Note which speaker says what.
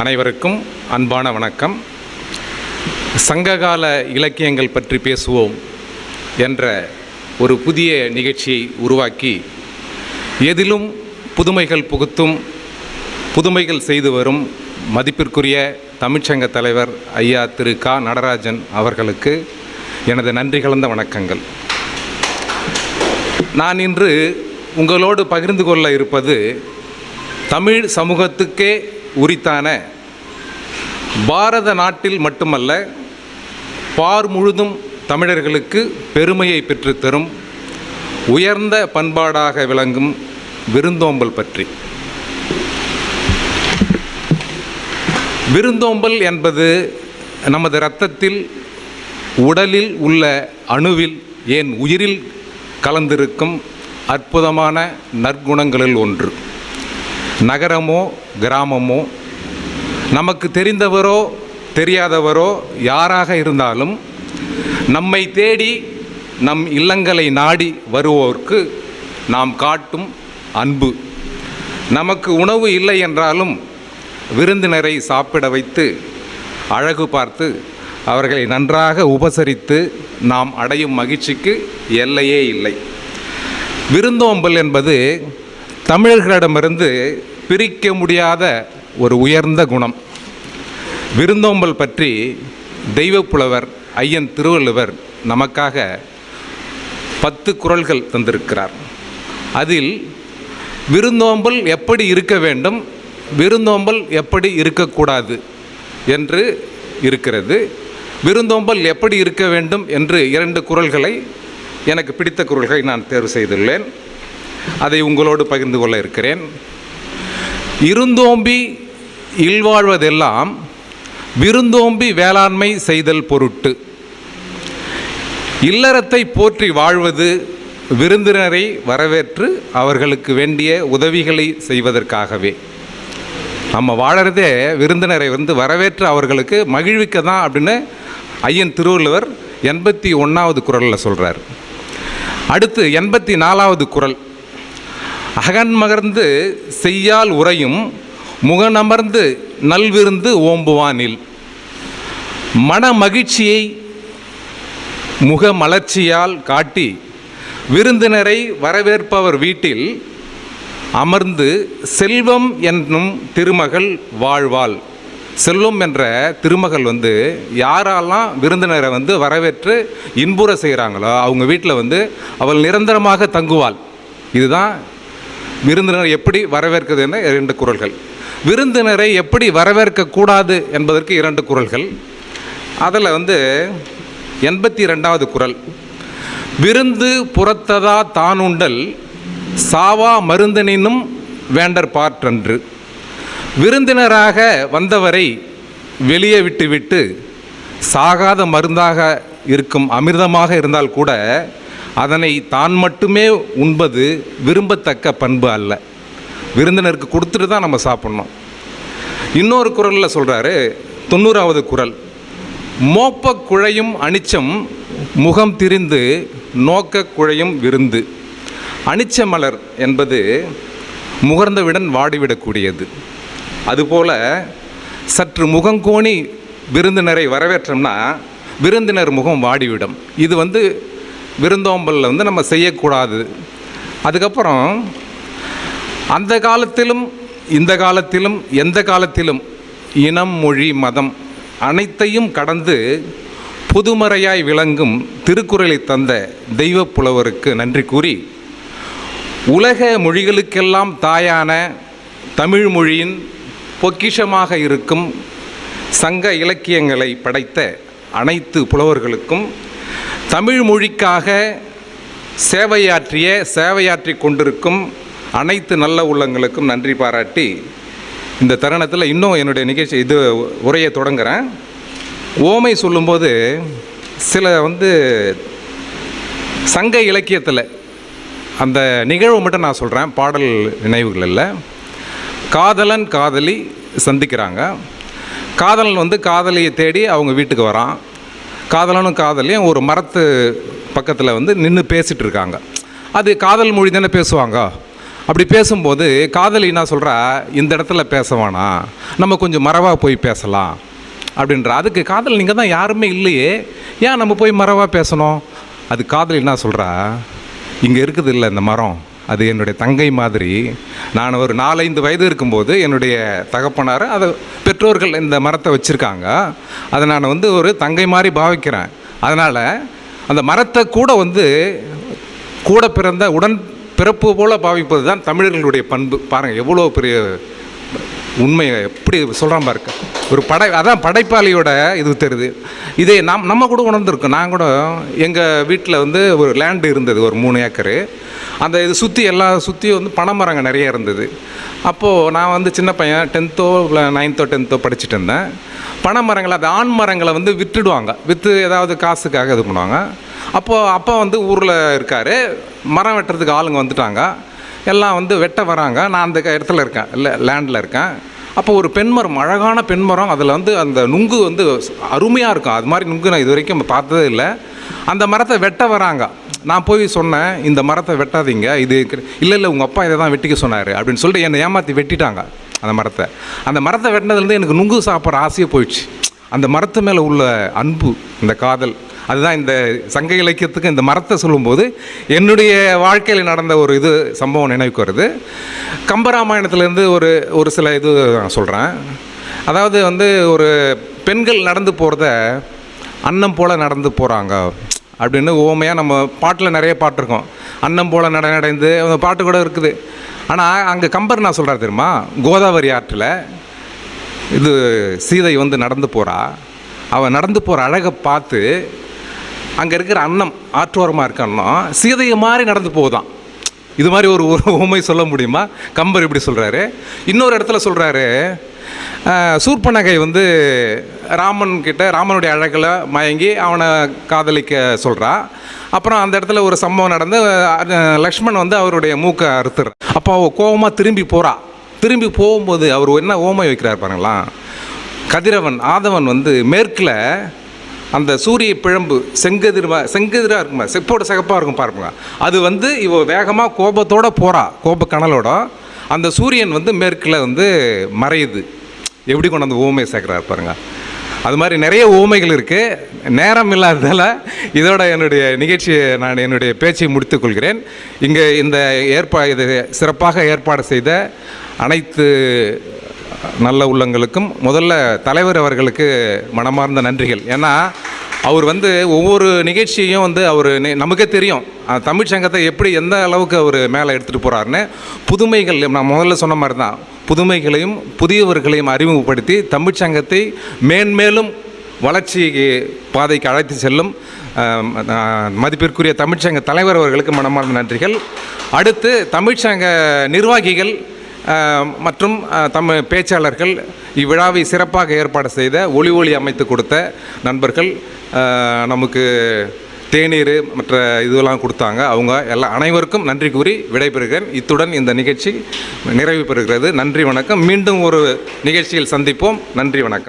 Speaker 1: அனைவருக்கும் அன்பான வணக்கம். சங்ககால இலக்கியங்கள் பற்றி பேசுவோம் என்ற ஒரு புதிய நிகழ்ச்சியை உருவாக்கி எதிலும் புதுமைகள் புகுத்தும் புதுமைகள் செய்து வரும் மதிப்பிற்குரிய தமிழ்ச்சங்க தலைவர் ஐயா திரு க நடராஜன் அவர்களுக்கு எனது நன்றி கலந்த வணக்கங்கள். நான் இன்று உங்களோடு பகிர்ந்து கொள்ள இருப்பது தமிழ் சமூகத்துக்கே உரித்தான பாரத நாட்டில் மட்டுமல்ல பார் முழுதும் தமிழர்களுக்கு பெருமையை பெற்றுத்தரும் உயர்ந்த பண்பாடாக விளங்கும் விருந்தோம்பல் பற்றி. விருந்தோம்பல் என்பது நமது இரத்தத்தில் உடலில் உள்ள அணுவில் ஏன் உயிரில் கலந்திருக்கும் அற்புதமான நற்குணங்களில் ஒன்று. நகரமோ கிராமமோ நமக்கு தெரிந்தவரோ தெரியாதவரோ யாராக இருந்தாலும் நம்மை தேடி நம் இல்லங்களை நாடி வருவோர்க்கு நாம் காட்டும் அன்பு. நமக்கு உணவு இல்லை என்றாலும் விருந்தினரை சாப்பிட வைத்து அழகு பார்த்து அவர்களை நன்றாக உபசரித்து நாம் அடையும் மகிழ்ச்சிக்கு எல்லையே இல்லை. விருந்தோம்பல் என்பது தமிழர்களிடமிருந்து பிரிக்க முடியாத ஒரு உயர்ந்த குணம். விருந்தோம்பல் பற்றி தெய்வப்புலவர் ஐயன் திருவள்ளுவர் நமக்காக பத்து குறள்கள் தந்திருக்கிறார். அதில் விருந்தோம்பல் எப்படி இருக்க வேண்டும் விருந்தோம்பல் எப்படி இருக்கக்கூடாது என்று இருக்கிறது. விருந்தோம்பல் எப்படி இருக்க வேண்டும் என்று இரண்டு குரல்களை எனக்கு பிடித்த குரல்களை நான் தேர்வு செய்துள்ளேன். அதை உங்களோடு பகிர்ந்து கொள்ள இருக்கிறேன். இருந்தோம்பி இல்வாழ்வதெல்லாம் விருந்தோம்பி வேளாண்மை செய்தல் பொருட்டு. இல்லறத்தை போற்றி வாழ்வது விருந்தினரை வரவேற்று அவர்களுக்கு வேண்டிய உதவிகளை செய்வதற்காகவே. நம்ம வாழறதே விருந்தினரை வந்து வரவேற்று அவர்களுக்கு மகிழ்விக்க தான் அப்படின்னு ஐயன் திருவள்ளுவர் எண்பத்தி ஒன்றாவது குரலில் சொல்கிறார் அடுத்து எண்பத்தி நாலாவது குரல். அகன்மகர்ந்து செய்யால் உரையும் முகனமர்ந்து நல்விருந்து ஓம்புவானில். மன மகிழ்ச்சியை முக மலர்ச்சியால் காட்டி விருந்தினரை வரவேற்பவர் வீட்டில் அமர்ந்து செல்வம் என்னும் திருமகள் வாழ்வாள். செல்வம் என்ற திருமகள் வந்து யாரெல்லாம் விருந்தினரை வந்து வரவேற்று இன்புற செய்கிறாங்களோ அவங்க வீட்டில் வந்து அவள் நிரந்தரமாக தங்குவாள். இதுதான் விருந்தினர் எப்படி வரவேற்கிறது என இரண்டு குறள்கள் விருந்தினரை எப்படி வரவேற்கக்கூடாது என்பதற்கு இரண்டு குரல்கள். அதில் வந்து எண்பத்தி ரெண்டாவது குறள் விருந்து புறத்ததா தானுண்டல் சாவா மருந்தனினும் வேண்டர் பாற்றன்று. விருந்தினராக வந்தவரை வெளியே விட்டுவிட்டு சாகாத மருந்தாக இருக்கும் அமிர்தமாக இருந்தால் கூட அதனை தான் மட்டுமே உண்பது விரும்பத்தக்க பண்பு அல்ல. விருந்தினருக்கு கொடுத்துட்டு தான் நம்ம சாப்பிட்ணும். இன்னொரு குரலில் சொல்கிறாரு தொண்ணூறாவது குரல். மோப்ப குழையும் அனிச்சம் முகம் திரிந்து நோக்க குழையும் விருந்து. அனிச்ச மலர் என்பது முகர்ந்தவுடன் வாடிவிடக்கூடியது. அதுபோல் சற்று முகங்கோணி விருந்தினரை வரவேற்றோம்னா விருந்தினர் முகம் வாடிவிடும். இது வந்து விருந்தோம்பலில் வந்து நம்ம செய்யக்கூடாது. அதுக்கப்புறம் அந்த காலத்திலும் இந்த காலத்திலும் எந்த காலத்திலும் இனம் மொழி மதம் அனைத்தையும் கடந்து புதுமறையாய் விளங்கும் திருக்குறளை தந்த தெய்வப் புலவருக்கு நன்றி கூறி உலக மொழிகளுக்கெல்லாம் தாயான தமிழ் மொழியின் பொக்கிஷமாக இருக்கும் சங்க இலக்கியங்களை படைத்த அனைத்து புலவர்களுக்கும் தமிழ் மொழிக்காக சேவையாற்றிய சேவையாற்றி கொண்டிருக்கும் அனைத்து நல்ல உள்ளங்களுக்கும் நன்றி பாராட்டி இந்த தருணத்தில் இன்னும் என்னுடைய நிகழ்ச்சி இது உரையை தொடங்குறேன். ஓமை சொல்லும்போது சில வந்து சங்க இலக்கியத்தில் அந்த நிகழ்வு மட்டும் நான் சொல்கிறேன் பாடல் நினைவுகள் இல்லை. காதலன் காதலி சந்திக்கிறாங்க. காதலன் வந்து காதலியை தேடி அவங்க வீட்டுக்கு வரான். காதலனும் காதலையும் ஒரு மரத்து பக்கத்தில் வந்து நின்று பேசிகிட்டு இருக்காங்க அது காதல் மொழி தானே பேசுவாங்க. அப்படி பேசும்போது காதலி என்ன சொல்கிறா இந்த இடத்துல பேச வேணாம். நம்ம கொஞ்சம் மரவாக போய் பேசலாம் அப்படின்ற. அதுக்கு காதல் நீங்கள் தான் யாருமே இல்லையே. ஏன் நம்ம போய் மறவாக பேசணும்? அது காதலி என்ன சொல்கிறா இங்கே இருக்குது இல்லை இந்த மரம்? அது என்னுடைய தங்கை மாதிரி. நான் ஒரு நாலைந்து வயது இருக்கும்போது என்னுடைய தகப்பனார் அதை பெற்றோர்கள் இந்த மரத்தை வச்சுருக்காங்க. அதை நான் வந்து ஒரு தங்கை மாதிரி பாவிக்கிறேன். அதனால் அந்த மரத்தை கூட வந்து கூட பிறந்த உடன் பிறப்பு போல் பாவிப்பது தான் தமிழர்களுடைய பண்பு. பாருங்கள் எவ்வளோ பெரிய உண்மையை எப்படி சொல்கிறான் பாருங்க ஒரு படை அதான் படைப்பாளியோட இது தெரியுது. இதே நம் நம்ம கூட உணர்ந்துருக்கோம். நான் கூட எங்கள் வீட்டில் வந்து ஒரு லேண்டு இருந்தது ஒரு மூணு ஏக்கரு. அந்த இது சுற்றி எல்லா சுற்றியும் வந்து பனைமரங்க நிறைய இருந்தது. அப்போது நான் வந்து சின்ன பையன் டென்த்தோ இல்லை நைன்த்தோ டென்த்தோ படிச்சுட்டு இருந்தேன். பனைமரங்களை அது ஆண் மரங்களை வந்து விட்டுடுவாங்க விற்று ஏதாவது காசுக்காக இது பண்ணுவாங்க. அப்போது அப்பா வந்து ஊரில் இருக்கார். மரம் வெட்டுறதுக்கு ஆளுங்க வந்துட்டாங்க. எல்லாம் வந்து வெட்ட வராங்க. நான் அந்த க- இடத்துல இருக்கேன். இல்லை லேண்டில் இருக்கேன். அப்போ ஒரு பெண்மரம் அழகான பெண்மரம் அதில் வந்து அந்த நுங்கு வந்து அருமையாக இருக்கும். அது மாதிரி நுங்கு நான் இது வரைக்கும் பார்த்ததே இல்லை. அந்த மரத்தை வெட்ட வராங்க. நான் போய் சொன்னேன் இந்த மரத்தை வெட்டாதீங்க. இது இல்லை இல்லை உங்கள் அப்பா இதை தான் வெட்டிக்க சொன்னார். அப்படின்னு சொல்லிட்டு என்னை ஏமாற்றி வெட்டிட்டாங்க அந்த மரத்தை. அந்த மரத்தை வெட்டினதுலேருந்து எனக்கு நுங்கு சாப்பிட்ற ஆசையே போயிடுச்சு. அந்த மரத்து மேலே உள்ள அன்பு இந்த காதல் அதுதான் இந்த சங்க இலக்கியத்துக்கு இந்த மரத்தை சொல்லும்போது என்னுடைய வாழ்க்கையில் நடந்த ஒரு இது சம்பவம் நினைவுக்கு வருது. கம்பராமாயணத்துலேருந்து ஒரு ஒரு சில இது நான் சொல்கிறேன் அதாவது வந்து ஒரு பெண்கள் நடந்து போகிறத அன்னம் போல் நடந்து போகிறாங்க அப்படின்னு ஓமையாக நம்ம பாட்டில் நிறைய பாட்டு இருக்கும். அன்னம் போல் நட நடந்து அந்த பாட்டு கூட இருக்குது. ஆனால் அங்கே கம்பர் நான் சொல்கிறார் தெரியுமா? கோதாவரி ஆற்றில் இது சீதை வந்து நடந்து போகிறா அவள் நடந்து போகிற அழகை பார்த்து அங்கே இருக்கிற அன்னம் ஆற்றோரமாக இருக்க அன்னம் சீதையை மாதிரி நடந்து போகுதான். இது மாதிரி ஒரு ஒரு உண்மை சொல்ல முடியுமா? கம்பர் இப்படி சொல்கிறாரு இன்னொரு இடத்துல சொல்கிறாரு சூர்பனகை வந்து ராமன் கிட்ட ராமனுடைய அழகில் மயங்கி அவனை காதலிக்க சொல்கிறா அப்புறம் அந்த இடத்துல ஒரு சம்பவம் நடந்து லக்ஷ்மண் வந்து அவருடைய மூக்கை அறுத்துற அப்போ அவள் கோவமாக திரும்பி போகிறா திரும்பி போகும்போது அவர் என்ன ஓமை வைக்கிறார் பாருங்களா கதிரவன் ஆதவன் வந்து மேற்கில் அந்த சூரிய பிழம்பு செங்கதிர்வா செங்கதிராக இருக்குமா? செப்போட சகப்பாக இருக்கும் பாருங்க அது வந்து இவ வேகமாக கோபத்தோட போகிறா கோப கனலோட. அந்த சூரியன் வந்து மேற்கில் வந்து மறையுது. எப்படி கொண்டு வந்து ஓமையை சேர்க்குறாரு பாருங்க. அது மாதிரி நிறைய ஓமைகள் இருக்குது நேரம் இல்லாததால் இதோட என்னுடைய நிகழ்ச்சியை நான் என்னுடைய பேச்சை முடித்துக்கொள்கிறேன் இங்கே இந்த ஏற்பா இது சிறப்பாக ஏற்பாடு செய்த அனைத்து நல்ல உள்ளங்களுக்கும் முதல்ல தலைவர் அவர்களுக்கு மனமார்ந்த நன்றிகள். ஏன்னா அவர் வந்து ஒவ்வொரு நிகழ்ச்சியையும் வந்து அவர் நமக்கே தெரியும். தமிழ் சங்கத்தை எப்படி எந்த அளவுக்கு அவர் மேலே எடுத்துகிட்டு போகிறாருன்னு புதுமைகள் நான் முதல்ல சொன்ன மாதிரி தான் புதுமைகளையும் புதியவர்களையும் அறிமுகப்படுத்தி தமிழ் சங்கத்தை மேன்மேலும் வளர்ச்சி பாதைக்கு அழைத்து செல்லும் மதிப்பிற்குரிய தமிழ்ச்சங்க தலைவர் அவர்களுக்கு மனமார்ந்த நன்றிகள். அடுத்து தமிழ்ச்சங்க நிர்வாகிகள் மற்றும் அஹ், தமிழ் பேச்சாளர்கள் இவ்விழாவை சிறப்பாக ஏற்பாடு செய்த ஒளி ஒளி அமைத்து கொடுத்த நண்பர்கள் நமக்கு தேநீர் மற்ற இதுவெல்லாம் கொடுத்தாங்க. அவங்க எல்லா அனைவருக்கும் நன்றி கூறி விடைபெறுகிறேன். இத்துடன் இந்த நிகழ்ச்சி நிறைவு பெறுகிறது. நன்றி வணக்கம். மீண்டும் ஒரு நிகழ்ச்சியில் சந்திப்போம். நன்றி வணக்கம்.